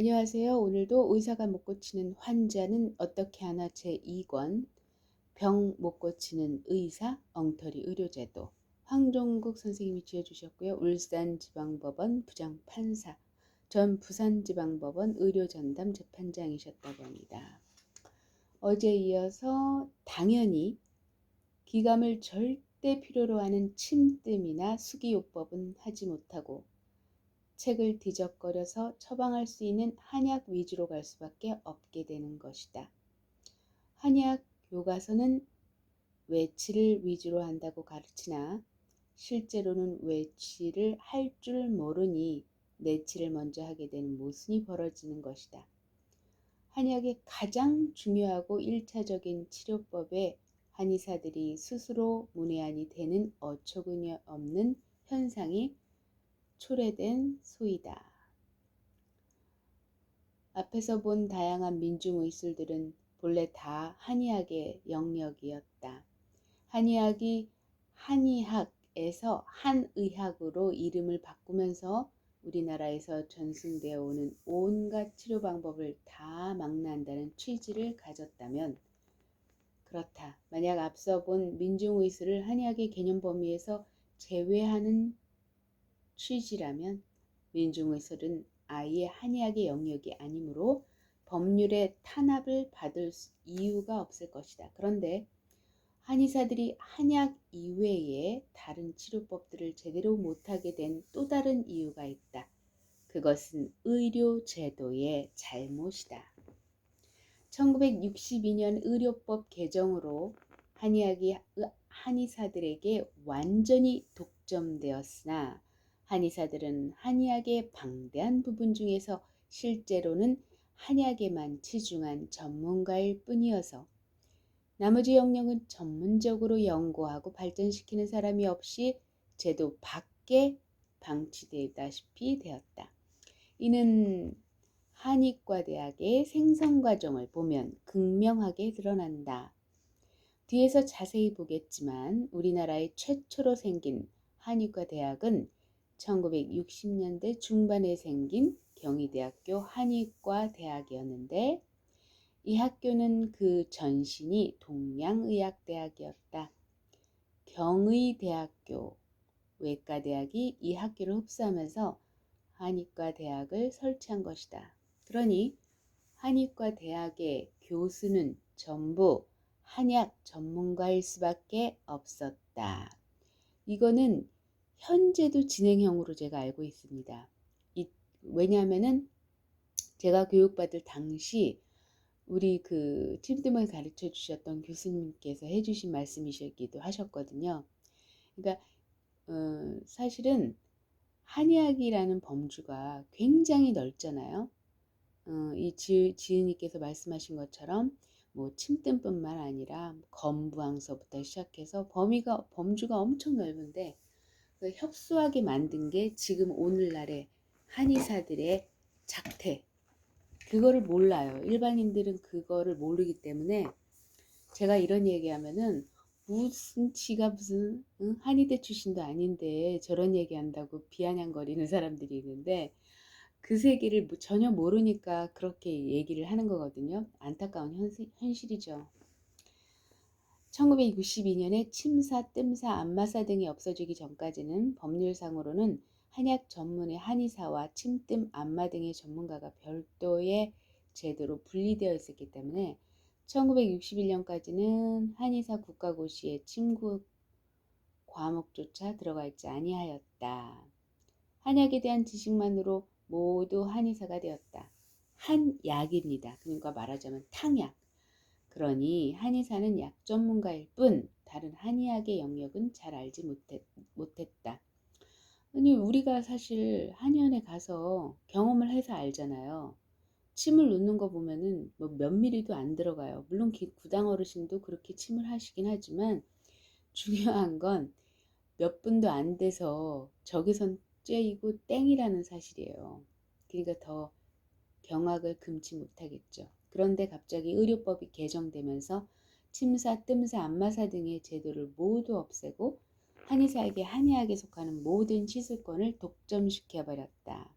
안녕하세요. 오늘도 의사가 못 고치는 환자는 어떻게 하나 제2권 병 못 고치는 의사 엉터리 의료제도 황종국 선생님이 지어주셨고요. 울산지방법원 부장판사 전 부산지방법원 의료전담 재판장이셨다고 합니다. 어제 이어서 당연히 기감을 절대 필요로 하는 침뜸이나 수기요법은 하지 못하고 책을 뒤적거려서 처방할 수 있는 한약 위주로 갈 수밖에 없게 되는 것이다. 한약 교과서는 외치를 위주로 한다고 가르치나 실제로는 외치를 할 줄 모르니 내치를 먼저 하게 되는 모순이 벌어지는 것이다. 한약의 가장 중요하고 일차적인 치료법에 한의사들이 스스로 문외한이 되는 어처구니 없는 현상이 초래된 소이다. 앞에서 본 다양한 민중의술들은 본래 다 한의학의 영역이었다. 한의학이 한의학에서 한의학으로 이름을 바꾸면서 우리나라에서 전승되어 오는 온갖 치료 방법을 다 망라한다는 취지를 가졌다면 그렇다. 만약 앞서 본 민중의술을 한의학의 개념 범위에서 제외하는 취지라면 민중의술은 아예 한의학의 영역이 아니므로 법률의 탄압을 받을 이유가 없을 것이다. 그런데 한의사들이 한약 이외에 다른 치료법들을 제대로 못하게 된 또 다른 이유가 있다. 그것은 의료 제도의 잘못이다. 1962년 의료법 개정으로 한의학이 한의사들에게 완전히 독점되었으나 한의사들은 한의학의 방대한 부분 중에서 실제로는 한의학에만 치중한 전문가일 뿐이어서 나머지 영역은 전문적으로 연구하고 발전시키는 사람이 없이 제도 밖에 방치되다시피 되었다. 이는 한의과대학의 생성 과정을 보면 극명하게 드러난다. 뒤에서 자세히 보겠지만 우리나라의 최초로 생긴 한의과대학은 1960년대 중반에 생긴 경희대학교 한의과 대학이었는데 이 학교는 그 전신이 동양의학대학이었다. 경의대학교 외과대학이 이 학교를 흡수하면서 한의과 대학을 설치한 것이다. 그러니 한의과 대학의 교수는 전부 한약 전문가일 수밖에 없었다. 이거는 현재도 진행형으로 제가 알고 있습니다. 이, 왜냐하면은 제가 교육받을 당시 우리 그 팀드만 가르쳐 주셨던 교수님께서 해주신 말씀이셨기도 하셨거든요. 그러니까 어, 사실은 한의학이라는 범주가 굉장히 넓잖아요. 어, 이 지, 지은이께서 말씀하신 것처럼 뭐 침뜸뿐만 아니라 검부항서부터 시작해서 범위가 범주가 엄청 넓은데 그 협소하게 만든 게 지금 오늘날의 한의사들의 작태. 그거를 몰라요. 일반인들은 그거를 모르기 때문에 제가 이런 얘기하면은 무슨 지가 무슨 응? 한의대 출신도 아닌데 저런 얘기한다고 비아냥거리는 사람들이 있는데 그 세계를 전혀 모르니까 그렇게 얘기를 하는 거거든요. 안타까운 현실, 이죠 1962년에 침사, 뜸사, 안마사 등이 없어지기 전까지는 법률상으로는 한약 전문의 한의사와 침뜸, 안마 등의 전문가가 별도의 제도로 분리되어 있었기 때문에 1961년까지는 한의사 국가고시에 침구 과목조차 들어가 있지 아니하였다. 한약에 대한 지식만으로 모두 한의사가 되었다. 한약입니다. 그러니까 말하자면 탕약. 그러니 한의사는 약 전문가일 뿐 다른 한의학의 영역은 잘 알지 못했, 못했다. 아니 우리가 사실 한의원에 가서 경험을 해서 알잖아요. 침을 놓는 거 보면은 뭐 몇 미리도 안 들어가요. 물론 구당 어르신도 그렇게 침을 하시긴 하지만 중요한 건 몇 분도 안 돼서 저기선 째이고 땡이라는 사실이에요. 그러니까 더 경악을 금치 못하겠죠. 그런데 갑자기 의료법이 개정되면서 침사, 뜸사, 안마사 등의 제도를 모두 없애고 한의사에게 한의학에 속하는 모든 시술권을 독점시켜 버렸다.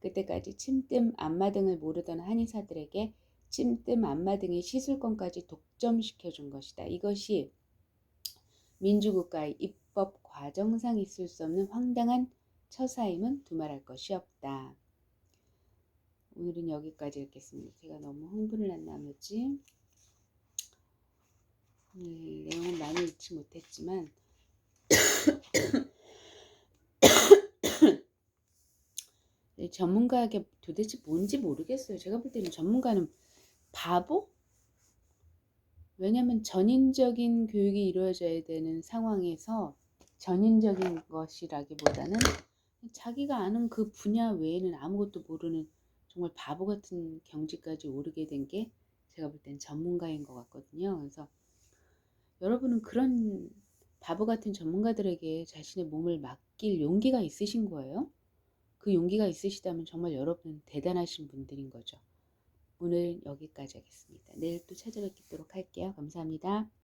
그때까지 침뜸 안마 등을 모르던 한의사들에게 침뜸 안마 등의 시술권까지 독점시켜 준 것이다. 이것이 민주국가의 입법 과정상 있을 수 없는 황당한 처사임은 두말할 것이 없다. 오늘은 여기까지 읽겠습니다. 제가 너무 흥분을 한 나머지 오늘 내용은 많이 읽지 못했지만 네, 전문가에게 도대체 뭔지 모르겠어요. 제가 볼 때는 전문가는 바보? 왜냐하면 전인적인 교육이 이루어져야 되는 상황에서 전인적인 것이라기보다는 자기가 아는 그 분야 외에는 아무것도 모르는 정말 바보 같은 경지까지 오르게 된 게 제가 볼 땐 전문가인 것 같거든요. 그래서 여러분은 그런 바보 같은 전문가들에게 자신의 몸을 맡길 용기가 있으신 거예요? 그 용기가 있으시다면 정말 여러분은 대단하신 분들인 거죠. 오늘 여기까지 하겠습니다. 내일 또 찾아뵙도록 할게요. 감사합니다.